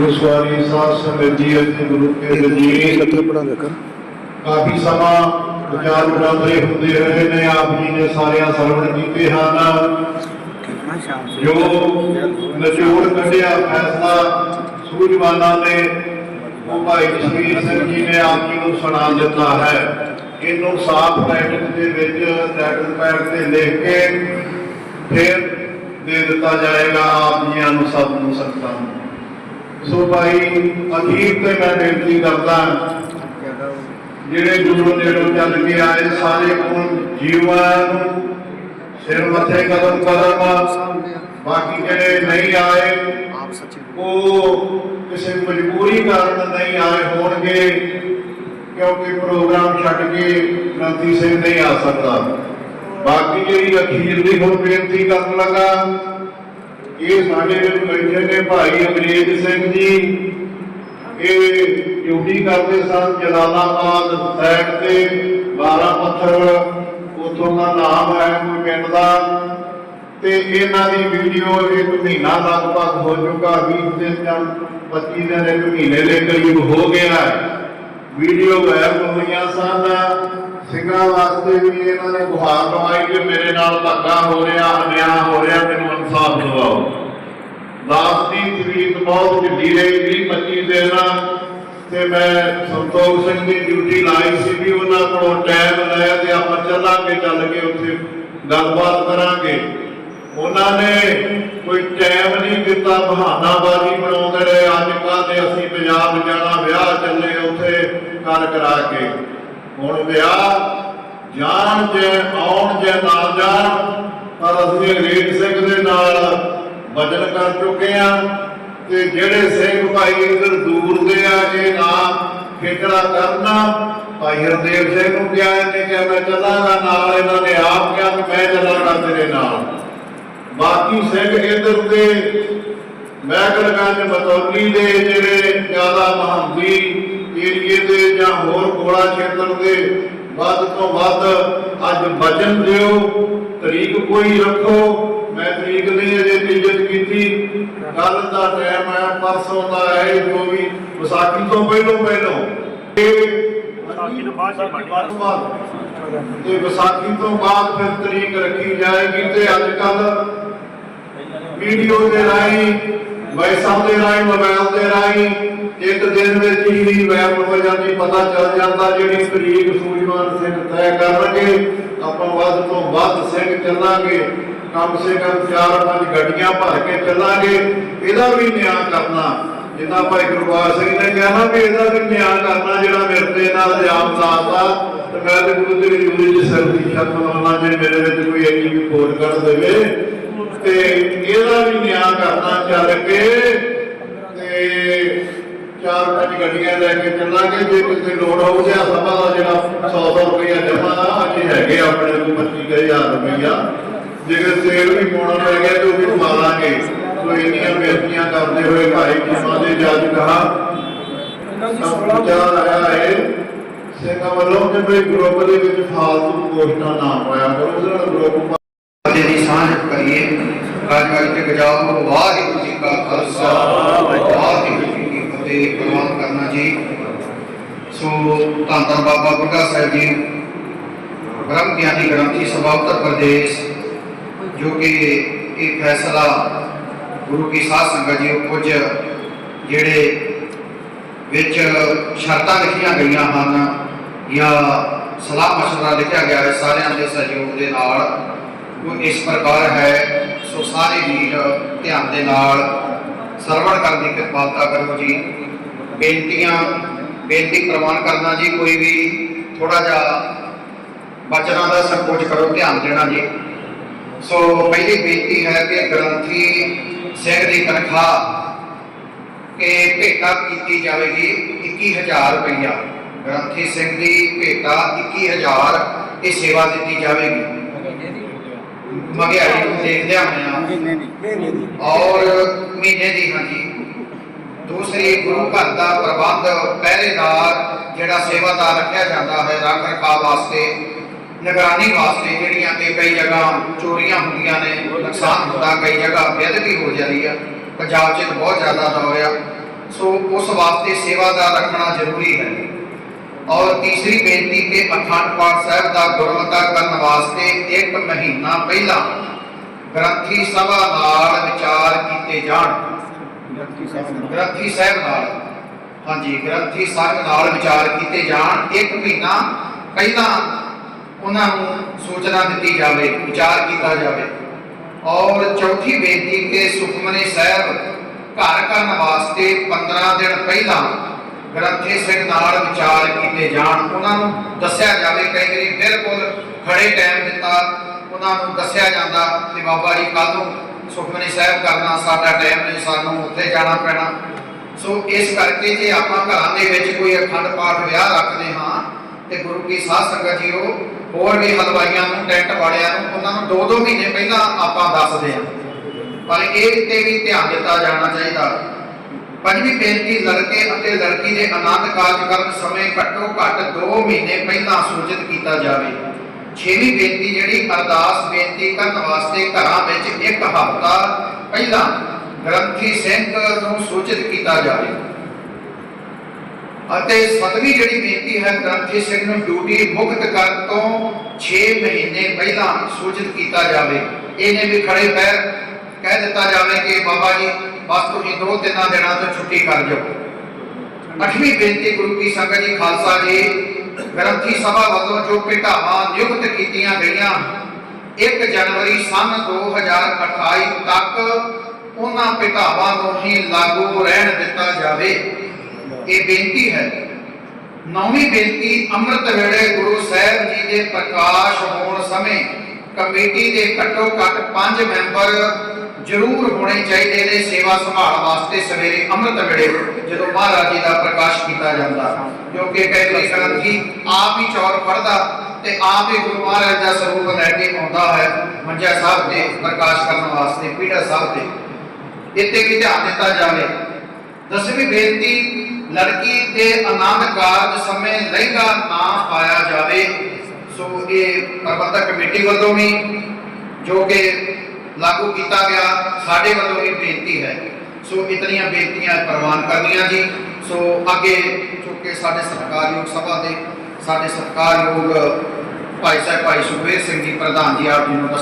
ਗੁਰੂ ਸਵਾਰੀ ਸਾਧ ਸੰਗਤ ਜੀ ਅਤੇ ਗੁਰੂ ਕੇ ਜੀ ਸਤਰ ਪੜਾ ਲਿਆ ਕਰ ਕਾਫੀ ਸਮਾਂ ਵਿਚਾਰ ਵਟਾਂਦਰੇ ਹੁੰਦੇ ਰਹੇ ਨੇ ਆਪ ਜੀ ਨੇ ਸਾਰਿਆਂ ਸਰਵਣ ਕੀਤੇ ਹਨ। ਜੋ ਨਿਚੋੜ ਕੱਢਿਆ ਫੈਸਲਾ ਸੂਝਵਾਨਾਂ ਨੇ ਉਹ ਭਾਈ ਜਸਵੀਰ ਸਿੰਘ ਜੀ ਨੇ ਆਪ ਜੀ ਨੂੰ ਸੁਣਾ ਦਿੱਤਾ ਹੈ। ਇਹਨੂੰ ਸਾਫ਼ ਪੈਟਰਨ ਦੇ ਵਿੱਚ ਲੈਟਰ ਪੈਡ ਤੇ ਲਿਖ ਕੇ ਫਿਰ ਦੇ ਦਿੱਤਾ ਜਾਏਗਾ ਆਪ ਜੀਆਂ ਨੂੰ ਸਭ ਨੂੰ ਸੰਗਤਾਂ ਨੂੰ ਸੋ ਭਾਈ ਅਖੀਰ ਤੇ ਮੈਂ ਬੇਨਤੀ ਕਰਦਾ ਜਿਹੜੇ ਗੁਰੂ ਨੇੜੋਂ ਚੱਲ ਕੇ ਆਏ ਸਾਰੇ ਕੋਲ ਜੀਵਾਂ ਸਿਰ ਮੱਥੇ ਕਦਮ ਕਦਮ, ਬਾਕੀ ਜਿਹੜੇ ਨਹੀਂ ਆਏ ਆਪ ਸੱਚੇ ਉਹ ਕਿਸੇ ਮਜਬੂਰੀ ਕਾਰਨ ਨਹੀਂ ਆਏ ਹੋਣਗੇ, ਕਿਉਂਕਿ ਪ੍ਰੋਗਰਾਮ ਛੱਡ ਕੇ ਗ੍ਰੰਥੀ ਸਿੰਘ ਨਹੀਂ ਆ ਸਕਦਾ। ਬਾਕੀ ਜਿਹੜੀ ਅਖੀਰ ਦੀ ਹੁਣ ਬੇਨਤੀ ਕਰਨ ਲੱਗਾ ਇਹ ਸਾਡੇ ਵਿੱਚ ਬੈਠੇ ਨੇ ਭਾਈ ਅੰਗਰੇਜ਼ ਸਿੰਘ ਜੀ, ਇਹ ਡਿਊਟੀ ਕਰਦੇ ਸਨ ਜਲਾਲਾਬਾਦ ਸਾਈਡ ਤੇ 12 ਪੱਥਰ, ਉਥੋਂ ਦਾ ਨਾਮ ਹੈ ਕੋਈ ਪਿੰਡ ਦਾ। ਤੇ ਇਹਨਾਂ ਦੀ ਵੀਡੀਓ ਇੱਕ ਮਹੀਨਾ ਲਗਭਗ ਹੋ ਚੁੱਕਾ 20 ਦਿਨ ਜਾਂ 25 ਦਿਨ, ਇੱਕ ਮਹੀਨੇ ਦੇ ਕਰੀਬ ਹੋ ਗਿਆ। ਹੈ ਵੀਡੀਓ ਗਾਇਬ ਹੋਈਆਂ ਸਨ। ਸਿੰਘਾਂ ਵਾਸਤੇ ਵੀ ਇਹਨਾਂ ਨੇ ਗੁਹਾਰ ਲਵਾਈ ਕਿ ਮੇਰੇ ਨਾਲ ਧੱਕਾ ਹੋ ਰਿਹਾ ਅਨਿਆਂ ਹੋ ਰਿਹਾ ਮੈਨੂੰ ਇਨਸਾਫ ਦਿਵਾਓ ਲਾਸਟ ਤਰੀਕ ਬਹੁਤ ਢਿੱਲੀ ਰਹੀ 25 ਦਿਨ ਤੇ ਮੈਂ ਸੰਤੋਖ ਸਿੰਘ ਦੀ ਡਿਊਟੀ ਲਾਈ ਸੀ ਵੀ ਉਹਨਾਂ ਕੋਲੋਂ ਟਾਈਮ ਲਿਆ ਤੇ ਆਪਾਂ ਚੱਲਾਂਗੇ, ਚੱਲ ਕੇ ਉੱਥੇ ਗੱਲਬਾਤ ਕਰਾਂਗੇ। ਉਹਨਾਂ ਨੇ ਕੋਈ ਟਾਈਮ ਨਹੀਂ ਦਿੱਤਾ, ਬਹਾਨਾਬਾਜ਼ੀ ਬਣਾਉਂਦੇ ਰਹੇ, ਅੱਜ ਕੱਲ੍ਹ ਤੇ ਅਸੀਂ ਪੰਜਾਬ ਜਾਣਾ, ਵਿਆਹ ਚੱਲੇ, ਉੱਥੇ ਕਰ ਕਰਾ ਕੇ। ਹੁਣ ਵਿਆਹ, ਜਾਣ ਜੇ, ਆਉਣ ਜੇ ਨਾ ਜਾਣ। ਪਰ ਅਸੀਂ ਅੰਗਰੇਜ਼ ਸਿੰਘ ਦੇ ਨਾਲ ਵਜਨ ਕਰ ਚੁੱਕੇ ਆ ਤੇ ਜਿਹੜੇ ਸਿੰਘ ਭਾਈ ਇਧਰ ਦੂਰ ਦੇ ਆ ਇਹ ਨਾ ਖੇਚੜਾ ਕਰਨਾ, ਭਾਈ ਹਰਦੇਵ ਸਿੰਘ ਨੂੰ ਕਿਹਾ ਇਹਨੇ ਕਿ ਮੈਂ ਚੱਲਾਂਗਾ ਨਾਲ, ਇਹਨਾਂ ਨੇ ਆਪ ਕਿਹਾ ਕਿ ਮੈਂ ਚੱਲਾਂਗਾ ਤੇਰੇ ਨਾਲ। ਬਾਕੀ ਸਿੰਘ ਇਧਰ ਦੇ ਮਹਿਕਲਗੰਜ ਮਤੌਲੀ ਦੇ ਜਿਹੜੇ ਜ਼ਿਆਦਾ ਮਹੰਦੀ ਏਰੀਏ ਦੇ ਜਾਂ ਹੋਰ ਕੋਲਾ ਖੇਤਰ ਦੇ ਵੱਧ ਤੋਂ ਵੱਧ ਅੱਜ ਵਚਨ ਦਿਓ ਤਰੀਕ ਕੋਈ ਰੱਖੋ। ਮੈਂ ਤਰੀਕ ਨਹੀਂ ਅਜੇ ਨਿਯਤ ਕੀਤੀ। ਕੱਲ ਦਾ ਟਾਈਮ ਹੈ ਪਰਸੋਂ ਦਾ ਹੈ ਜੋ ਵੀ ਵਿਸਾਖੀ ਤੋਂ ਪਹਿਲੋਂ ਪਹਿਲੋਂ। ਇਹ ਵਿਸਾਖੀ ਤੋਂ ਬਾਅਦ। ਤੇ ਵਿਸਾਖੀ ਤੋਂ ਬਾਅਦ ਫਿਰ ਤਰੀਕ ਰੱਖੀ ਜਾਏਗੀ ਤੇ ਅੱਜ ਕੱਲ ਵੀਡੀਓ ਦੇ ਰਾਹੀਂ ਵੈਸਾਂ ਦੇ ਰਾਹੀਂ ਮੋਬਾਈਲ ਦੇ ਰਾਹੀਂ ਇੱਕ ਦਿਨ ਵਿੱਚ ਹੀ ਵੈਬ ਹੋ ਜਾਂਦੀ, ਪਤਾ ਚੱਲ ਜਾਂਦਾ ਜਿਹੜੀ ਤਰੀਕ ਸੂਝਵਾਨ ਸਿੰਘ ਤੈਅ ਕਰਨਗੇ। ਆਪਾਂ ਵੱਧ ਤੋਂ ਵੱਧ ਸਿੰਘ ਚੱਲਾਂਗੇ, ਕਮ ਸੇ ਕਮ 4-5 ਗੱਡੀਆਂ ਭਰ ਕੇ ਚੱਲਾਂਗੇ। ਇਹਦਾ ਵੀ ਨਿਆਂ ਕਰਨਾ, ਜਿੱਦਾਂ ਭਾਈ ਗੁਰਬਾਜ ਸਿੰਘ ਨੇ ਕਿਹਾ ਨਾ ਵੀ ਇਹਦਾ ਵੀ ਨਿਆਂ ਕਰਨਾ ਜਿਹੜਾ ਮੇਰੇ ਤੇ ਨਾਲ ਇਲਜ਼ਾਮ ਲਾਤਾ ਤੇ ਮੈਂ ਤੇ ਗੁਰੂ ਦੀ ਹਜ਼ੂਰੀ 'ਚ ਸਿਰ ਦੀ ਲਾਉਣਾ ਜੇ ਮੇਰੇ ਵਿੱਚ ਕੋਈ ਇੰਨੀ ਵੀ ਖੋਟ ਕੱਢ ਦੇਵੇ। ਤੇ ਇਹਦਾ ਵੀ ਨਿਆਂ ਕਰਨਾ ਚੱਲ ਕੇ ਤੇ ਚਾਰ ਪੰਜ ਗੱਡੀਆਂ ਲੈ ਕੇ ਚੱਲਾਂਗੇ, ਜੇ ਕਿਸੇ ਲੋੜ ਹੋਊ ਤੇ ਸਭਾ ਦਾ ਜਿਹੜਾ 100 100 ਰੁਪਇਆ ਜਮਾ ਅੱਜ ਹੈਗੇ ਆਪਣੇ ਕੋਲ 25000 ਰੁਪਇਆ ਜੇਕਰ ਸੇਲ ਵੀ ਪਾਉਣਾ ਪੈ ਗਿਆ ਤੇ ਉਹ ਵੀ ਪਾ ਲਾਂਗੇ ਸੋ ਇੰਨੀਆਂ ਬੇਨਤੀਆਂ ਕਰਦੇ ਹੋਏ ਭਾਈ ਕਿਸਮਾਂ ਦੇ ਜੱਜ ਕਹਾ ਵਿਚਾਰ ਆਇਆ ਹੈ ਸਿੰਘਾਂ ਵੱਲੋਂ ਕਿ ਕੋਈ ਗਰੁੱਪ ਦੇ ਵਿੱਚ ਫਾਲਤੂ ਪੋਸਟਾਂ ਨਾ ਪਾਇਆ ਕਰੋ ਉਹਦੇ ਨਾਲ ਗਰੁੱਪ ਅਤੇ ਦੀ ਸਾਂਝ ਕਰੀਏ। ਅੱਜ ਕੱਲ੍ਹ ਤੇ ਗਜਾਓ ਵਾਹਿਗੁਰੂ ਜੀ ਕਾ ਖਾਲਸਾ, ਵਾਹਿਗੁਰੂ ਜੀ ਪ੍ਰਵਾਨ ਕਰਨਾ ਜੀ। ਸੋ ਧੰਨ ਧੰਨ ਬਾਬਾ ਬੁੱਢਾ ਸਾਹਿਬ ਜੀ। ਬ੍ਰਹਮ ਗਿਆਨੀ ਗ੍ਰੰਥੀ ਸਭਾ ਉੱਤਰ ਪ੍ਰਦੇਸ਼, ਜੋ ਕਿ ਇਹ ਫੈਸਲਾ ਗੁਰੂ ਕੀ ਸਾਧ ਸੰਗਤ ਜੀ ਕੁਝ ਜਿਹੜੇ ਵਿੱਚ ਸ਼ਰਤਾਂ ਲਿਖੀਆਂ ਗਈਆਂ ਹਨ ਜਾਂ ਸਲਾਹ ਮਸ਼ਵਰਾ ਲਿਖਿਆ ਗਿਆ ਹੈ ਸਾਰਿਆਂ ਦੇ ਸਹਿਯੋਗ ਦੇ ਨਾਲ। ਉਹ ਇਸ ਪ੍ਰਕਾਰ ਹੈ, ਸੋ ਸਾਰੇ ਵੀਰ ਧਿਆਨ ਦੇ ਨਾਲ ਸਰਵਣ ਕਰਨ ਦੀ ਕਿਰਪਾਲਤਾ ਕਰੋ ਜੀ। ਬੇਨਤੀਆਂ, ਬੇਨਤੀ ਪ੍ਰਵਾਨ ਕਰਨਾ ਜੀ, ਕੋਈ ਵੀ ਥੋੜਾ ਜਿਹਾ ਬਚਨਾਂ ਦਾ ਸੰਕੋਚ ਕਰੋ, ਧਿਆਨ ਦੇਣਾ ਜੀ। ਸੋ ਪਹਿਲੀ ਬੇਨਤੀ ਹੈ ਕਿ ਗ੍ਰੰਥੀ ਸਿੰਘ ਦੀ ਤਨਖਾਹ ਇਹ ਭੇਟਾ ਕੀਤੀ ਜਾਵੇਗੀ 21000 ਰੁਪਇਆ ਗ੍ਰੰਥੀ ਸਿੰਘ ਦੀ ਭੇਟਾ 21000 ਇਹ ਸੇਵਾ ਦਿੱਤੀ ਜਾਵੇਗੀ। ਮਹਿੰਗਾਈ ਨੂੰ ਦੇਖਦਿਆਂ ਹੋਇਆਂ ਮਹੀਨੇ ਦੀ। ਮਹੀਨੇ ਦੀ। ਔਰ ਮਹੀਨੇ ਦੀ ਹਾਂਜੀ। ਦੂਸਰੀ ਗੁਰੂ ਘਰ ਦਾ ਪ੍ਰਬੰਧ ਪਹਿਰੇਦਾਰ ਜਿਹੜਾ ਸੇਵਾਦਾਰ ਰੱਖਿਆ ਜਾਂਦਾ ਹੈ ਰੱਖ ਰਖਾਵ ਵਾਸਤੇ ਨਿਗਰਾਨੀ ਵਾਸਤੇ ਜਿਹੜੀਆਂ ਕਿ ਕਈ ਜਗ੍ਹਾ ਚੋਰੀਆਂ ਹੁੰਦੀਆਂ ਨੇ ਨੁਕਸਾਨ ਹੁੰਦਾ ਕਈ ਜਗ੍ਹਾ ਬੇਅਦਬੀ ਹੋ ਜਾਂਦੀ ਆ ਪੰਜਾਬ 'ਚ ਬਹੁਤ ਜ਼ਿਆਦਾ ਦਾ ਹੋਇਆ। ਸੋ ਉਸ ਵਾਸਤੇ ਸੇਵਾਦਾਰ ਰੱਖਣਾ ਜ਼ਰੂਰੀ ਹੈ। ਔਰ ਤੀਸਰੀ ਬੇਨਤੀ ਕਿ ਅਖੰਡ ਪਾਠ ਸਾਹਿਬ ਦਾ ਗੁਰਮਤਾ ਕਰਨ ਵਾਸਤੇ ਇੱਕ ਮਹੀਨਾ ਪਹਿਲਾਂ ਗ੍ਰੰਥੀ ਸਭਾ ਨਾਲ ਵਿਚਾਰ ਕੀਤੇ ਜਾਣ। ਗ੍ਰੰਥੀ ਸਾਹਿਬ ਨਾਲ। ਹਾਂਜੀ ਗ੍ਰੰਥੀ ਸਾਹਿਬ ਨਾਲ ਵਿਚਾਰ ਕੀਤੇ ਜਾਣ। ਇੱਕ ਮਹੀਨਾ ਪਹਿਲਾਂ ਉਹਨਾਂ ਨੂੰ ਸੂਚਨਾ ਦਿੱਤੀ ਜਾਵੇ ਵਿਚਾਰ ਕੀਤਾ ਜਾਵੇ। ਔਰ ਚੌਥੀ ਬੇਨਤੀ ਕਿ ਸੁਖਮਨੀ ਸਾਹਿਬ ਘਰ ਕਰਨ ਵਾਸਤੇ 15 ਦਿਨ ਪਹਿਲਾਂ ਗ੍ਰੰਥੀ ਸਿੰਘ ਨਾਲ ਵਿਚਾਰ ਕੀਤੇ ਜਾਣ। ਉਹਨਾਂ ਨੂੰ ਦੱਸਿਆ ਜਾਵੇ, ਕਈ ਵਾਰੀ ਬਿਲਕੁਲ ਖੜੇ ਟਾਈਮ ਦਿੱਤਾ ਉਹਨਾਂ ਨੂੰ ਦੱਸਿਆ ਜਾਂਦਾ ਕਿ ਬਾਬਾ ਜੀ ਕੱਲ ਨੂੰ ਸੁਖਮਨੀ ਸਾਹਿਬ ਕਰਨਾ, ਸਾਡਾ ਟਾਈਮ ਨਹੀਂ, ਸਾਨੂੰ ਉੱਥੇ ਜਾਣਾ ਪੈਣਾ। ਸੋ ਇਸ ਕਰਕੇ ਜੇ ਆਪਾਂ ਘਰਾਂ ਦੇ ਵਿੱਚ ਕੋਈ ਅਖੰਡ ਪਾਠ ਵਿਆਹ ਰੱਖਦੇ ਹਾਂ, ਤੇ ਗੁਰੂ ਕੀ ਸਾਧ ਸੰਗਤ ਉਹ ਹੋਰ ਵੀ ਹਲਵਾਈਆਂ ਨੂੰ, ਟੈਂਟ ਵਾਲਿਆਂ ਨੂੰ, ਉਹਨਾਂ ਨੂੰ 2-2 ਮਹੀਨੇ ਪਹਿਲਾਂ ਆਪਾਂ ਦੱਸਦੇ ਹਾਂ। ਪਰ ਇਹ ਤੇ ਵੀ ਧਿਆਨ ਦਿੱਤਾ ਜਾਣਾ ਚਾਹੀਦਾ। ਪੰਜਵੀਂ ਬੇਨਤੀ, ਲੜਕੇ ਅਤੇ ਲੜਕੀ ਦੇ ਆਨੰਦ ਕਾਰਜ ਸਮੇਂ ਘੱਟੋ ਘੱਟ 2 ਮਹੀਨੇ ਪਹਿਲਾਂ ਸੂਚਿਤ ਕੀਤਾ ਜਾਵੇ। ਛੇਵੀਂ ਬੇਨਤੀ ਜਿਹੜੀ, ਅਰਦਾਸ ਬੇਨਤੀ ਕਰਨ ਵਾਸਤੇ ਘਰਾਂ ਵਿੱਚ ਇੱਕ ਹਫ਼ਤਾ ਪਹਿਲਾਂ ਗ੍ਰੰਥੀ ਸਿੰਘ ਨੂੰ ਸੂਚਿਤ ਕੀਤਾ ਜਾਵੇ। ਅਤੇ ਸਤਵੀਂ ਜਿਹੜੀ ਬੇਨਤੀ ਹੈ, ਗ੍ਰੰਥੀ ਸਿੰਘ ਨੂੰ ਡਿਊਟੀ ਮੁਕਤ ਕਰਨ ਤੋਂ 6 ਮਹੀਨੇ ਪਹਿਲਾਂ ਸੂਚਿਤ ਕੀਤਾ ਜਾਵੇ। ਇਹਨੇ ਵੀ ਖੜੇ ਪੈਰ ਕਹਿ ਦਿੱਤਾ ਜਾਵੇ ਕਿ ਬਾਬਾ ਜੀ, ਬਸ ਤੁਸੀਂ ਦੋ ਤਿੰਨਾਂ ਦਿਨਾਂ ਤੋਂ ਛੁੱਟੀ ਕਰ ਜਾਓ ਅੱਠਵੀਂ ਬੇਨਤੀ ਗੁਰੂ ਕੀ ਸੰਗਤ ਜੀ ਖਾਲਸਾ ਜੀ, ਗ੍ਰੰਥੀ ਸਭਾ ਵੱਲੋਂ ਜੋ ਭੇਟਾਵਾਂ ਨਿਯੁਕਤ ਕੀਤੀਆਂ ਗਈਆਂ 1 ਜਨਵਰੀ ਸੰਨ 2028 ਤੱਕ ਉਹਨਾਂ ਭੇਟਾਵਾਂ ਨੂੰ ਹੀ ਲਾਗੂ ਰਹਿਣ ਦਿੱਤਾ ਜਾਵੇ। ਇਹ ਬੇਨਤੀ ਹੈ। ਨੌਵੀਂ ਬੇਨਤੀ, ਅੰਮ੍ਰਿਤ ਵੇਲੇ ਗੁਰੂ ਸਾਹਿਬ ਜੀ ਦੇ ਪ੍ਰਕਾਸ਼ ਹੋਣ ਸਮੇਂ ਕਮੇਟੀ ਦੇ ਘੱਟੋ ਘੱਟ 5 ਮੈਂਬਰ ਜ਼ਰੂਰ ਹੋਣੇ ਚਾਹੀਦੇ ਨੇ ਸੇਵਾ ਸੰਭਾਲ ਵਾਸਤੇ ਸਵੇਰੇ ਅੰਮ੍ਰਿਤ ਵੇਲੇ, ਜਦੋਂ ਮਹਾਰਾਜ ਜੀ ਦਾ ਪ੍ਰਕਾਸ਼ ਕੀਤਾ ਜਾਂਦਾ। ਕਿਉਂਕਿ ਕਈ ਵਾਰੀ ਗ੍ਰੰਥੀ ਆਪ ਹੀ ਚੌਰ ਫੜਦਾ ਤੇ ਆਪ ਹੀ ਗੁਰੂ ਮਹਾਰਾਜ ਦਾ ਸਰੂਪ ਲੈ ਕੇ ਆਉਂਦਾ ਹੈ, ਮੰਜਾ ਸਾਹਿਬ ਤੇ ਪ੍ਰਕਾਸ਼ ਕਰਨ ਵਾਸਤੇ ਪੀੜਾ ਸਾਹਿਬ ਤੇ ਇੱਥੇ ਵੀ ਧਿਆਨ ਦਿੱਤਾ ਜਾਵੇ। ਦਸਵੀਂ ਬੇਨਤੀ, ਲੜਕੀ ਦੇ ਆਨੰਦ ਕਾਰਜ ਸਮੇਂ ਲਹਿੰਗਾ ਨਾ ਪਾਇਆ ਜਾਵੇ। ਸੋ ਇਹ ਪ੍ਰਬੰਧਕ ਕਮੇਟੀ ਵੱਲੋਂ ਵੀ, ਜੋ ਕਿ ਲਾਗੂ ਕੀਤਾ ਗਿਆ, ਸਾਡੇ ਵੱਲੋਂ ਵੀ ਬੇਨਤੀ ਹੈ। ਸੋ ਇਤਨੀਆਂ ਬੇਨਤੀਆਂ ਪ੍ਰਵਾਨ ਕਰਨੀਆਂ ਜੀ। ਸੋ ਅੱਗੇ ਚੁੱਕੇ ਸਾਡੇ ਸਰਕਾਰਯੋਗ ਸਭਾ ਦੇ, ਸਾਡੇ ਸਰਕਾਰਯੋਗ ਭਾਈ ਸਾਹਿਬ ਭਾਈ ਸੁਖਬੀਰ ਸਿੰਘ ਜੀ, ਪ੍ਰਧਾਨ ਜੀ ਆਪ ਜੀ ਨੂੰ